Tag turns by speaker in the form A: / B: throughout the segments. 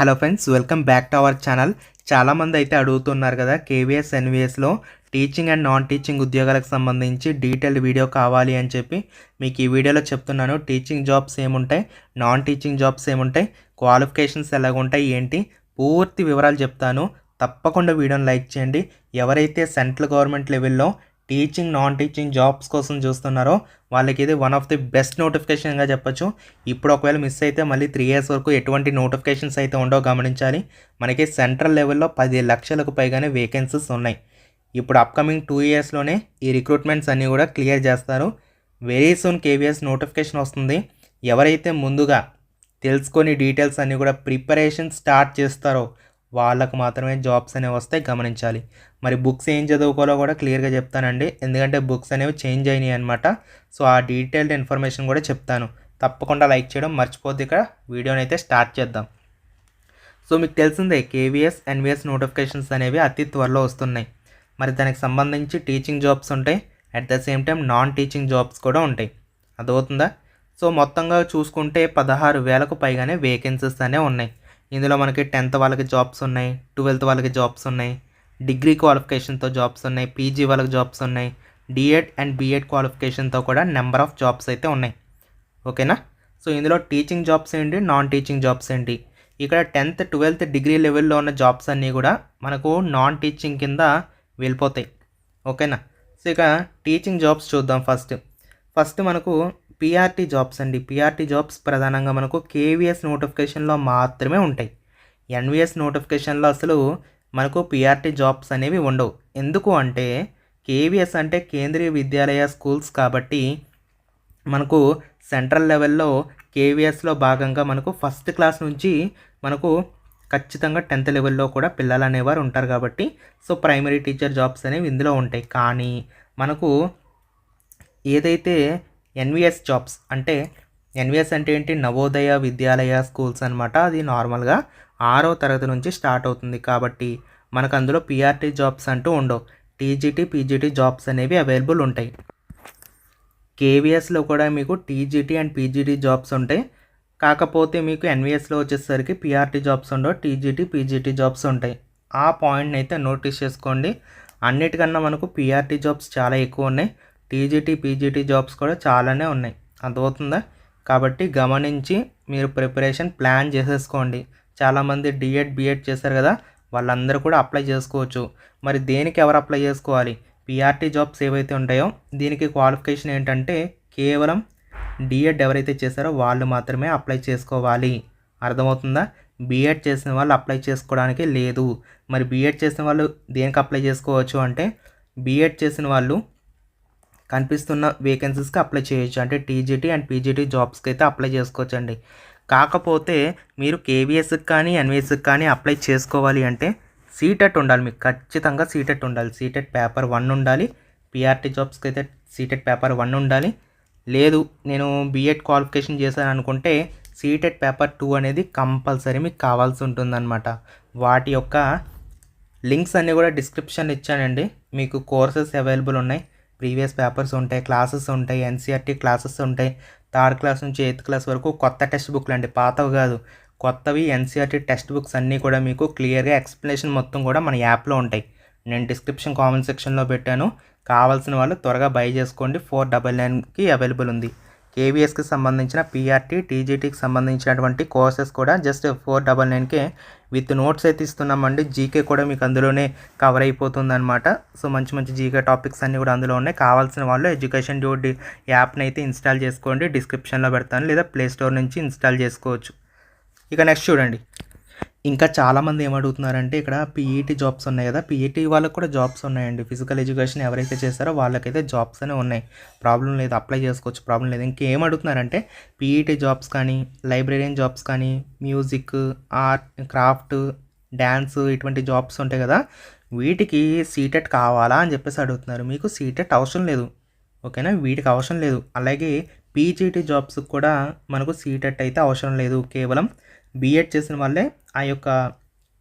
A: Hello friends welcome back to our channel. చాలామంది అయితే అడుగుతున్నారు కదా కేవీఎస్ ఎన్విఎస్లో టీచింగ్ అండ్ నాన్ టీచింగ్ ఉద్యోగాలకు సంబంధించి డీటెయిల్డ్ వీడియో కావాలి అని చెప్పి మీకు ఈ వీడియోలో చెప్తున్నాను. టీచింగ్ జాబ్స్ ఏముంటాయి? నాన్ టీచింగ్ జాబ్స్ ఏముంటాయి? క్వాలిఫికేషన్స్ ఎలాగుంటాయి? ఏంటి? పూర్తి వివరాలు చెప్తాను. తప్పకుండా వీడియోని లైక్ చేయండి. ఎవరైతే సెంట్రల్ గవర్నమెంట్ లెవెల్లో టీచింగ్ నాన్ టీచింగ్ జాబ్స్ కోసం చూస్తున్నారో వాళ్ళకి ఇది వన్ ఆఫ్ ది బెస్ట్ నోటిఫికేషన్గా చెప్పొచ్చు. ఇప్పుడు ఒకవేళ మిస్ అయితే మళ్ళీ త్రీ ఇయర్స్ వరకు ఎటువంటి నోటిఫికేషన్స్ అయితే ఉండవు గమనించాలి. మనకి సెంట్రల్ లెవెల్లో పది లక్షలకు పైగానే వేకెన్సీస్ ఉన్నాయి. ఇప్పుడు అప్కమింగ్ టూ ఇయర్స్లోనే ఈ రిక్రూట్మెంట్స్ అన్నీ కూడా క్లియర్ చేస్తారు. వెరీ సూన్ కేవీఎస్ నోటిఫికేషన్ వస్తుంది. ఎవరైతే ముందుగా తెలుసుకొని డీటెయిల్స్ అన్నీ కూడా ప్రిపరేషన్ స్టార్ట్ చేస్తారో వాళ్ళకు మాత్రమే జాబ్స్ అనేవి వస్తాయి గమనించాలి. మరి బుక్స్ ఏం చదువుకోవాలో కూడా క్లియర్గా చెప్తానండి. ఎందుకంటే బుక్స్ అనేవి చేంజ్ అయినాయి అనమాట సో ఆ డీటెయిల్డ్ ఇన్ఫర్మేషన్ కూడా చెప్తాను. తప్పకుండా లైక్ చేయడం మర్చిపోద్ది ఇక్కడ వీడియోని అయితే స్టార్ట్ చేద్దాం. సో మీకు తెలిసిందే కేవీఎస్ ఎన్విఎస్ నోటిఫికేషన్స్ అనేవి అతి త్వరలో వస్తున్నాయి. మరి దానికి సంబంధించి టీచింగ్ జాబ్స్ ఉంటాయి. At the same time non teaching jobs కూడా ఉంటాయి. అదవుతుందా సో మొత్తంగా చూసుకుంటే పదహారు వేలకు పైగానే వేకెన్సీస్ అనేవి ఉన్నాయి. ఇందులో మనకి టెన్త్ వాళ్ళకి జాబ్స్ ఉన్నాయి ట్వెల్త్ వాళ్ళకి జాబ్స్ ఉన్నాయి డిగ్రీ క్వాలిఫికేషన్తో జాబ్స్ ఉన్నాయి పీజీ వాళ్ళకి జాబ్స్ ఉన్నాయి డిఎడ్ అండ్ బీఎడ్ క్వాలిఫికేషన్తో కూడా నెంబర్ ఆఫ్ జాబ్స్ అయితే ఉన్నాయి. ఓకేనా? సో ఇందులో టీచింగ్ జాబ్స్ ఏంటి నాన్ టీచింగ్ జాబ్స్ ఏంటి? ఇక్కడ టెన్త్ ట్వెల్త్ డిగ్రీ లెవెల్లో ఉన్న జాబ్స్ అన్నీ కూడా మనకు నాన్ టీచింగ్ కింద వెళ్ళిపోతాయి. ఓకేనా? సో ఇక టీచింగ్ జాబ్స్ చూద్దాం ఫస్ట్. ఫస్ట్ మనకు పిఆర్టీ జాబ్స్ అండి. పిఆర్టీ జాబ్స్ ప్రధానంగా మనకు కేవీఎస్ నోటిఫికేషన్లో మాత్రమే ఉంటాయి. ఎన్విఎస్ నోటిఫికేషన్లో అసలు మనకు పిఆర్టీ జాబ్స్ అనేవి ఉండవు. ఎందుకు అంటే కేవీఎస్ అంటే కేంద్రీయ విద్యాలయ స్కూల్స్ కాబట్టి మనకు సెంట్రల్ లెవెల్లో కేవీఎస్లో భాగంగా మనకు ఫస్ట్ క్లాస్ నుంచి మనకు ఖచ్చితంగా టెన్త్ లెవెల్లో కూడా పిల్లలు అనేవారు ఉంటారు కాబట్టి సో ప్రైమరీ టీచర్ జాబ్స్ అనేవి ఇందులో ఉంటాయి. కానీ మనకు ఏదైతే ఎన్విఎస్ జాబ్స్ అంటే ఎన్విఎస్ అంటే ఏంటి? నవోదయ విద్యాలయ స్కూల్స్ అనమాట అది నార్మల్గా ఆరో తరగతి నుంచి స్టార్ట్ అవుతుంది కాబట్టి మనకు అందులో పిఆర్టీ జాబ్స్ అంటూ ఉండవు. టీజీటీ పీజీటీ జాబ్స్ అనేవి అవైలబుల్ ఉంటాయి. కేవీఎస్లో కూడా మీకు టీజీటీ అండ్ పీజీటీ జాబ్స్ ఉంటాయి కాకపోతే మీకు ఎన్విఎస్లో వచ్చేసరికి పిఆర్టీ జాబ్స్ ఉండవు టీజీటీ పీజీటీ జాబ్స్ ఉంటాయి. ఆ పాయింట్ని అయితే నోటీస్ చేసుకోండి. అన్నిటికన్నా మనకు పిఆర్టీ జాబ్స్ చాలా ఎక్కువ ఉన్నాయి. టీజీటీ పీజీటీ జాబ్స్ కూడా చాలానే ఉన్నాయి. అర్థమవుతుందా? కాబట్టి గమనించి మీరు ప్రిపరేషన్ ప్లాన్ చేసేసుకోండి. చాలామంది డిఎడ్ బిఎడ్ చేశారు కదా వాళ్ళందరూ కూడా అప్లై చేసుకోవచ్చు. మరి దేనికి ఎవరు అప్లై చేసుకోవాలి? పిఆర్టీ జాబ్స్ ఏవైతే ఉంటాయో దీనికి క్వాలిఫికేషన్ ఏంటంటే కేవలం డిఎడ్ ఎవరైతే చేశారో వాళ్ళు మాత్రమే అప్లై చేసుకోవాలి. అర్థమవుతుందా? బీఎడ్ చేసిన వాళ్ళు అప్లై చేసుకోవడానికి లేదు. మరి బీఎడ్ చేసిన వాళ్ళు దేనికి అప్లై చేసుకోవచ్చు అంటే బీఎడ్ చేసిన వాళ్ళు కనిపిస్తున్న వేకెన్సీస్కి అప్లై చేయొచ్చు. అంటే టీజీటీ అండ్ పీజీటీ జాబ్స్కి అయితే అప్లై చేసుకోవచ్చు అండి కాకపోతే మీరు కేవీఎస్కి కానీ ఎన్వీఎస్కి కానీ అప్లై చేసుకోవాలి అంటే సీటెట్ ఉండాలి మీకు. ఖచ్చితంగా సీటెట్ ఉండాలి. సీటెట్ పేపర్ వన్ ఉండాలి. పిఆర్టీ జాబ్స్కి అయితే సీటెట్ పేపర్ వన్ ఉండాలి. లేదు నేను బీఎడ్ క్వాలిఫికేషన్ చేశాను అనుకుంటే సీటెట్ పేపర్ టూ అనేది కంపల్సరీ మీకు కావాల్సి ఉంటుందన్నమాట. వాటి యొక్క లింక్స్ అన్నీ కూడా డిస్క్రిప్షన్ ఇచ్చానండి. మీకు కోర్సెస్ అవైలబుల్ ఉన్నాయి. ప్రీవియస్ పేపర్స్ ఉంటాయి క్లాసెస్ ఉంటాయి ఎన్సీఆర్టీ క్లాసెస్ ఉంటాయి. థర్డ్ క్లాస్ నుంచి ఎయిత్ క్లాస్ వరకు కొత్త టెక్స్ట్ బుక్లు అండి పాతవి కాదు. కొత్తవి ఎన్సీఆర్టీ టెక్స్ట్ బుక్స్ అన్నీ కూడా మీకు క్లియర్గా ఎక్స్ప్లెనేషన్ మొత్తం కూడా మన యాప్లో ఉంటాయి. నేను డిస్క్రిప్షన్ కామెంట్ సెక్షన్లో పెట్టాను. కావాల్సిన వాళ్ళు త్వరగా బై చేసుకోండి. ఫోర్ డబల్ నైన్కి అవైలబుల్ ఉంది. కేవీఎస్కి సంబంధించిన పీఆర్టీ టీజీటీకి సంబంధించినటువంటి కోర్సెస్ కూడా జస్ట్ ఫోర్ డబల్ నైన్కే విత్ నోట్స్ అయితే ఇస్తున్నామండి. జీకే కూడా మీకు అందులోనే కవర్ అయిపోతుంది అనమాట సో మంచి మంచి జీకే టాపిక్స్ అన్నీ కూడా అందులో ఉన్నాయి. కావాల్సిన వాళ్ళు ఎడ్యుకేషన్ డ్యూటీ యాప్ని అయితే ఇన్స్టాల్ చేసుకోండి. డిస్క్రిప్షన్లో పెడతాను. లేదా ప్లే స్టోర్ నుంచి ఇన్స్టాల్ చేసుకోవచ్చు. ఇక నెక్స్ట్ చూడండి. ఇంకా చాలామంది ఏమడుగుతున్నారంటే ఇక్కడ పీఈటీ జాబ్స్ ఉన్నాయి కదా పీఈటీ వాళ్ళకి కూడా జాబ్స్ ఉన్నాయండి. ఫిజికల్ ఎడ్యుకేషన్ ఎవరైతే చేస్తారో వాళ్ళకైతే జాబ్స్ అనే ఉన్నాయి. ప్రాబ్లం లేదు అప్లై చేసుకోవచ్చు ప్రాబ్లం లేదు. ఇంకేం అడుగుతున్నారంటే పీఈటీ జాబ్స్ కానీ లైబ్రరీయన్ జాబ్స్ కానీ మ్యూజిక్ ఆర్ట్ క్రాఫ్ట్ డ్యాన్స్ ఇటువంటి జాబ్స్ ఉంటాయి కదా వీటికి సీటెట్ కావాలా అని చెప్పేసి అడుగుతున్నారు. మీకు సీటెట్ అవసరం లేదు ఓకేనా? వీటికి అవసరం లేదు. అలాగే పీజీటీ జాబ్స్కి కూడా మనకు సీటెట్ అయితే అవసరం లేదు. కేవలం బీఎడ్ చేసిన వాళ్ళే ఆ యొక్క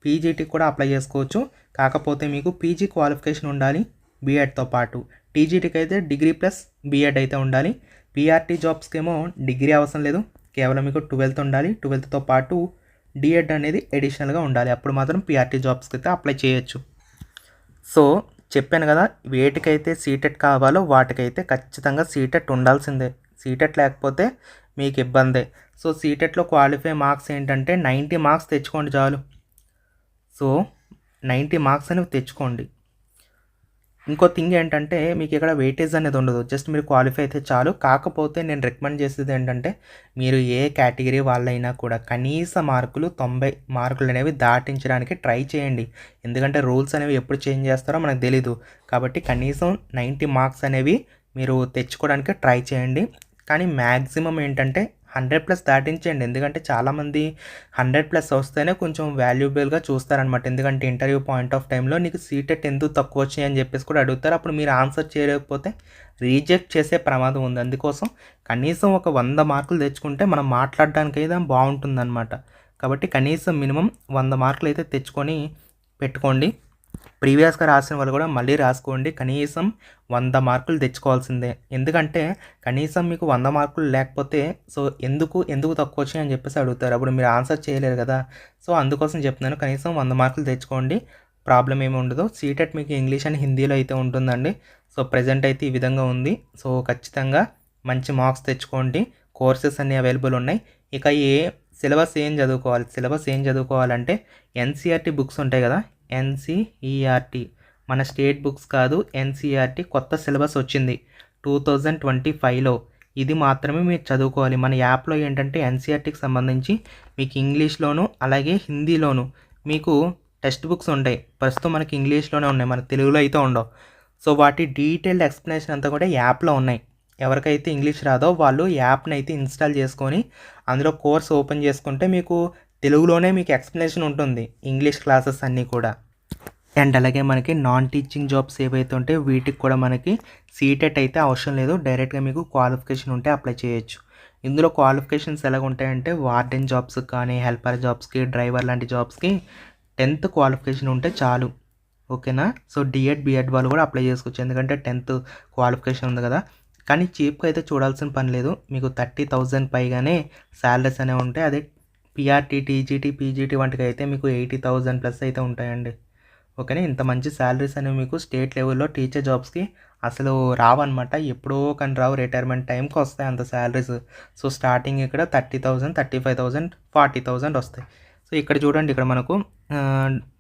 A: పీజీటీకి కూడా అప్లై చేసుకోవచ్చు. కాకపోతే మీకు పీజీ క్వాలిఫికేషన్ ఉండాలి బీఎడ్తో పాటు. టీజీటీకి అయితే డిగ్రీ ప్లస్ బీఎడ్ అయితే ఉండాలి. పీఆర్టీ జాబ్స్కి ఏమో డిగ్రీ అవసరం లేదు. కేవలం మీకు ట్వెల్త్ ఉండాలి. ట్వెల్త్తో పాటు డిఎడ్ అనేది ఎడిషనల్గా ఉండాలి. అప్పుడు మాత్రం పీఆర్టీ జాబ్స్కి అయితే అప్లై చేయొచ్చు. సో చెప్పాను కదా వేటికైతే సీటెట్ కావాలో వాటికైతే ఖచ్చితంగా సీటెట్ ఉండాల్సిందే. సీటెట్ లేకపోతే మీకు ఇబ్బందే సో సీటెట్లో క్వాలిఫై మార్క్స్ ఏంటంటే నైంటీ మార్క్స్ తెచ్చుకోండి చాలు. సో నైంటీ మార్క్స్ అనేవి తెచ్చుకోండి. ఇంకో థింగ్ ఏంటంటే మీకు ఇక్కడ వెయిటేజ్ అనేది ఉండదు. జస్ట్ మీరు క్వాలిఫై అయితే చాలు. కాకపోతే నేను రికమెండ్ చేసేది ఏంటంటే మీరు ఏ కేటగిరీ వాళ్ళైనా కూడా కనీస మార్కులు తొంభై మార్కులు అనేవి దాటించడానికి ట్రై చేయండి. ఎందుకంటే రూల్స్ అనేవి ఎప్పుడు చేంజ్ చేస్తారో మనకు తెలీదు. కాబట్టి కనీసం నైంటీ మార్క్స్ అనేవి మీరు తెచ్చుకోవడానికి ట్రై చేయండి. కానీ మ్యాక్సిమం ఏంటంటే హండ్రెడ్ ప్లస్ దాటించండి ఎందుకంటే చాలామంది హండ్రెడ్ ప్లస్ వస్తేనే కొంచెం వాల్యుబుల్గా చూస్తారనమాట ఎందుకంటే ఇంటర్వ్యూ పాయింట్ ఆఫ్ టైంలో నీకు సీటెట్ ఎందుకు తక్కువ వచ్చాయి అని చెప్పేసి కూడా అడుగుతారు. అప్పుడు మీరు ఆన్సర్ చేయలేకపోతే రీజెక్ట్ చేసే ప్రమాదం ఉంది. అందుకోసం కనీసం ఒక వంద మార్కులు తెచ్చుకుంటే మనం మాట్లాడడానికి అయితే బాగుంటుందన్నమాట. కాబట్టి కనీసం మినిమం వంద మార్కులు అయితే తెచ్చుకొని పెట్టుకోండి. ప్రీవియస్గా రాసిన వాళ్ళు కూడా మళ్ళీ రాసుకోండి. కనీసం వంద మార్కులు తెచ్చుకోవాల్సిందే. ఎందుకంటే కనీసం మీకు వంద మార్కులు లేకపోతే సో ఎందుకు ఎందుకు తక్కువ వచ్చాయి అని చెప్పేసి అడుగుతారు. అప్పుడు మీరు ఆన్సర్ చేయలేరు కదా. సో అందుకోసం చెప్తున్నాను. కనీసం వంద మార్కులు తెచ్చుకోండి. ప్రాబ్లం ఏమి ఉండదు. సీటెట్ మీకు ఇంగ్లీష్ అండ్ హిందీలో అయితే ఉంటుందండి. సో ప్రజెంట్ అయితే ఈ విధంగా ఉంది. సో ఖచ్చితంగా మంచి మార్క్స్ తెచ్చుకోండి. కోర్సెస్ అన్నీ అవైలబుల్ ఉన్నాయి. ఇక ఏ సిలబస్ ఏం చదువుకోవాలి? సిలబస్ ఏం చదువుకోవాలంటే ఎన్సీఆర్టీ బుక్స్ ఉంటాయి కదా. ఎన్సిఈఆర్టీ మన స్టేట్ బుక్స్ కాదు ఎన్సిఆర్టీ కొత్త సిలబస్ వచ్చింది టూ థౌజండ్ ట్వంటీ ఫైవ్లో. ఇది మాత్రమే మీరు చదువుకోవాలి. మన యాప్లో ఏంటంటే ఎన్సీఆర్టీకి సంబంధించి మీకు ఇంగ్లీష్లోను అలాగే హిందీలోను మీకు టెక్స్ట్ బుక్స్ ఉంటాయి. ప్రస్తుతం మనకి ఇంగ్లీష్లోనే ఉన్నాయి. మన తెలుగులో అయితే ఉండవు. సో వాటి డీటెయిల్డ్ ఎక్స్ప్లెనేషన్ అంతా కూడా యాప్లో ఉన్నాయి. ఎవరికైతే ఇంగ్లీష్ రాదో వాళ్ళు యాప్ని అయితే ఇన్స్టాల్ చేసుకొని అందులో కోర్స్ ఓపెన్ చేసుకుంటే మీకు తెలుగులోనే మీకు ఎక్స్ప్లెనేషన్ ఉంటుంది. ఇంగ్లీష్ క్లాసెస్ అన్నీ కూడా. అండ్ అలాగే మనకి నాన్ టీచింగ్ జాబ్స్ ఏవైతే ఉంటాయో వీటికి కూడా మనకి సీటెట్ అయితే అవసరం లేదు. డైరెక్ట్గా మీకు క్వాలిఫికేషన్ ఉంటే అప్లై చేయొచ్చు. ఇందులో క్వాలిఫికేషన్స్ ఎలాగ ఉంటాయంటే వార్డెన్ జాబ్స్ కానీ హెల్పర్ జాబ్స్కి డ్రైవర్ లాంటి జాబ్స్కి టెన్త్ క్వాలిఫికేషన్ ఉంటే చాలు. ఓకేనా? సో డిఎడ్ బిఎడ్ వాళ్ళు కూడా అప్లై చేసుకోవచ్చు. ఎందుకంటే టెన్త్ క్వాలిఫికేషన్ ఉంది కదా. కానీ చీప్గా అయితే చూడాల్సిన పని లేదు. మీకు థర్టీ థౌజండ్ పైగానే శాలరీస్ అనేవి ఉంటాయి అదే పిఆర్టీ టీజీటీ పీజీటీ వంటికి అయితే మీకు ఎయిటీ థౌజండ్ ప్లస్ అయితే ఉంటాయండి. ఓకేనా? ఇంత మంచి శాలరీస్ అనేవి మీకు స్టేట్ లెవెల్లో టీచర్ జాబ్స్కి అసలు రావన్నమాట. ఎప్పుడో కానీ రావు రిటైర్మెంట్ టైంకి వస్తాయి అంత శాలరీస్ సో స్టార్టింగ్ ఇక్కడ thirty thousand thirty five thousand forty thousand వస్తాయి. సో ఇక్కడ చూడండి ఇక్కడ మనకు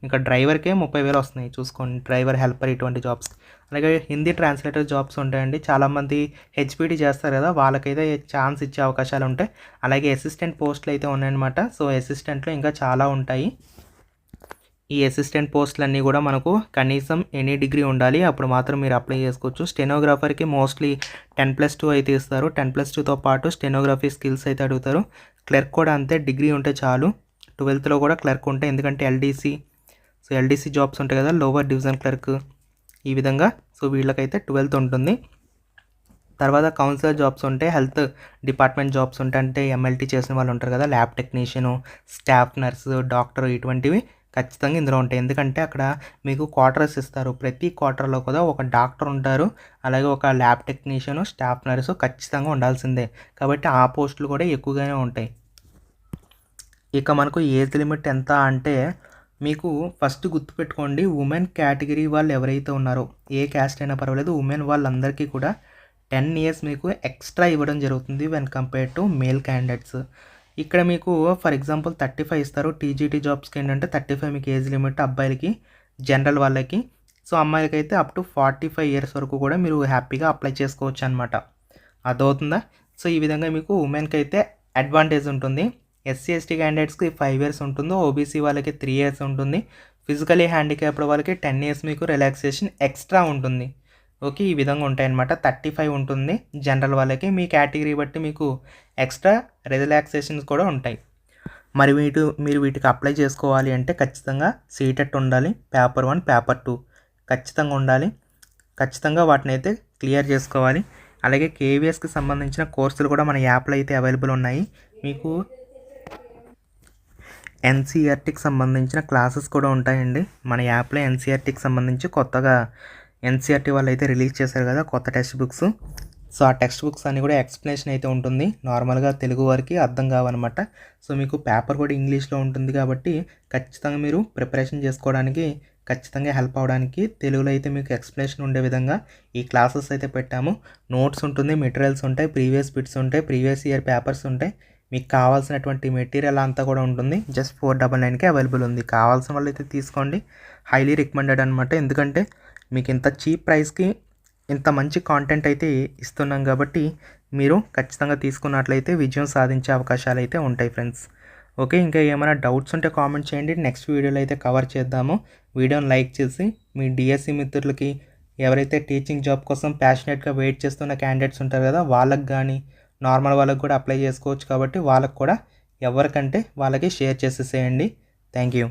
A: ఇంకా డ్రైవర్కే ముప్పై వేలు వస్తున్నాయి. చూసుకోండి డ్రైవర్ హెల్పర్ ఇటువంటి జాబ్స్. అలాగే హిందీ ట్రాన్స్లేటర్ జాబ్స్ ఉంటాయండి. చాలామంది హెచ్పిడి చేస్తారు కదా వాళ్ళకైతే ఛాన్స్ ఇచ్చే అవకాశాలు ఉంటాయి అలాగే అసిస్టెంట్ పోస్టులు అయితే ఉన్నాయన్నమాట. సో అసిస్టెంట్లు ఇంకా చాలా ఉంటాయి. ఈ అసిస్టెంట్ పోస్టులన్నీ కూడా మనకు కనీసం ఎనీ డిగ్రీ ఉండాలి. అప్పుడు మాత్రం మీరు అప్లై చేసుకోవచ్చు. స్టెనోగ్రాఫర్కి మోస్ట్లీ టెన్ ప్లస్ టూ అయితే ఇస్తారు. టెన్ ప్లస్ టూతో పాటు స్టెనోగ్రఫీ స్కిల్స్ అయితే అడుగుతారు. క్లర్క్ కూడా అంతే డిగ్రీ ఉంటే చాలు. ట్వెల్త్లో కూడా క్లర్క్ ఉంటాయి ఎందుకంటే ఎల్డీసీ సో ఎల్డీసీ జాబ్స్ ఉంటాయి కదా లోవర్ డివిజన్ క్లర్క్ ఈ విధంగా. సో వీళ్ళకైతే ట్వెల్త్ ఉంటుంది. తర్వాత కౌన్సిలర్ జాబ్స్ ఉంటాయి హెల్త్ డిపార్ట్మెంట్ జాబ్స్ ఉంటాయి అంటే ఎంఎల్టీ చేసిన వాళ్ళు ఉంటారు కదా lab technician staff nurse doctor ఇటువంటివి ఖచ్చితంగా ఇందులో ఉంటాయి. ఎందుకంటే అక్కడ మీకు క్వార్టర్స్ ఇస్తారు. ప్రతి క్వార్టర్లో కూడా ఒక డాక్టర్ ఉంటారు. అలాగే ఒక ల్యాబ్ టెక్నీషియను స్టాఫ్ నర్సు ఖచ్చితంగా ఉండాల్సిందే. కాబట్టి ఆ పోస్టులు కూడా ఎక్కువగానే ఉంటాయి. ఇక మనకు ఏజ్ లిమిట్ ఎంత అంటే మీకు ఫస్ట్ గుర్తుపెట్టుకోండి ఉమెన్ కేటగిరీ వాళ్ళు ఎవరైతే ఉన్నారో ఏ క్యాస్ట్ అయినా పర్వాలేదు ఉమెన్ వాళ్ళందరికీ కూడా టెన్ ఇయర్స్ మీకు ఎక్స్ట్రా ఇవ్వడం జరుగుతుంది when compare to male candidates ఇక్కడ మీకు ఫర్ ఎగ్జాంపుల్ థర్టీ ఫైవ్ ఇస్తారు టీజీటీ జాబ్స్కి ఏంటంటే థర్టీ ఫైవ్ మీకు ఏజ్ లిమిట్ అబ్బాయిలకి జనరల్ వాళ్ళకి. సో అమ్మాయిలకి అయితే up to forty five years వరకు కూడా మీరు హ్యాపీగా అప్లై చేసుకోవచ్చు అనమాట అదవుతుందా సో ఈ విధంగా మీకు ఉమెన్కి అయితే అడ్వాంటేజ్ ఉంటుంది. ఎస్సీ ఎస్టీ క్యాండిడేట్స్కి ఫైవ్ ఇయర్స్ ఉంటుందో. ఓబీసీ వాళ్ళకి త్రీ ఇయర్స్ ఉంటుంది. ఫిజికలీ హ్యాండిక్యాప్డ్ వాళ్ళకి టెన్ ఇయర్స్ మీకు రిలాక్సేషన్ ఎక్స్ట్రా ఉంటుంది. ఓకే ఈ విధంగా ఉంటాయన్నమాట. థర్టీ ఫైవ్ ఉంటుంది. జనరల్ వాళ్ళకి మీ కేటగిరీ బట్టి మీకు ఎక్స్ట్రా రిలాక్సేషన్స్ కూడా ఉంటాయి. మరి వీటి మీరు వీటికి అప్లై చేసుకోవాలి అంటే ఖచ్చితంగా సీటెట్ ఉండాలి. పేపర్ వన్ పేపర్ టూ ఖచ్చితంగా ఉండాలి. ఖచ్చితంగా వాటిని అయితే క్లియర్ చేసుకోవాలి. అలాగే కేవీఎస్కి సంబంధించిన కోర్సులు కూడా మన యాప్లో అయితే అవైలబుల్ ఉన్నాయి. మీకు ఎన్సీఆర్టీకి సంబంధించిన క్లాసెస్ కూడా ఉంటాయండి. మన యాప్లో ఎన్సీఆర్టీకి సంబంధించి కొత్తగా ఎన్సీఆర్టీ వాళ్ళు అయితే రిలీజ్ చేశారు కదా కొత్త టెక్స్ట్ బుక్స్. సో ఆ టెక్స్ట్ బుక్స్ అన్నీ కూడా ఎక్స్ప్లెనేషన్ అయితే ఉంటుంది. నార్మల్గా తెలుగు వారికి అర్థం కావన్నమాట సో మీకు పేపర్ కూడా ఇంగ్లీష్లో ఉంటుంది కాబట్టి ఖచ్చితంగా మీరు ప్రిపరేషన్ చేసుకోవడానికి ఖచ్చితంగా హెల్ప్ అవ్వడానికి తెలుగులో అయితే మీకు ఎక్స్ప్లెనేషన్ ఉండే విధంగా ఈ క్లాసెస్ అయితే పెట్టాము. నోట్స్ ఉంటుంది మెటీరియల్స్ ఉంటాయి ప్రీవియస్ బిట్స్ ఉంటాయి ప్రీవియస్ ఇయర్ పేపర్స్ ఉంటాయి. మీకు కావాల్సినటువంటి మెటీరియల్ అంతా కూడా ఉంటుంది. జస్ట్ ఫోర్ డబల్ నైన్కి అవైలబుల్ ఉంది. కావాల్సిన వాళ్ళు అయితే తీసుకోండి. హైలీ రికమెండెడ్ అనమాట ఎందుకంటే మీకు ఇంత చీప్ ప్రైస్కి ఇంత మంచి కాంటెంట్ అయితే ఇస్తున్నాం కాబట్టి మీరు ఖచ్చితంగా తీసుకున్నట్లయితే విజయం సాధించే అవకాశాలు అయితే ఉంటాయి ఫ్రెండ్స్ ఓకే ఇంకా ఏమైనా డౌట్స్ ఉంటే కామెంట్ చేయండి. నెక్స్ట్ వీడియోలో అయితే కవర్ చేద్దాము. వీడియోని లైక్ చేసి మీ డిఎస్సి మిత్రులకి ఎవరైతే టీచింగ్ జాబ్ కోసం ప్యాషనెట్గా వెయిట్ చేస్తున్న క్యాండిడేట్స్ ఉంటారు కదా వాళ్ళకి కానీ నార్మల్ వాళ్ళకి కూడా అప్లై చేసుకోవచ్చు కాబట్టి వాళ్ళకు కూడా ఎవరికంటే వాళ్ళకి షేర్ చేసేసేయండి. Thank you.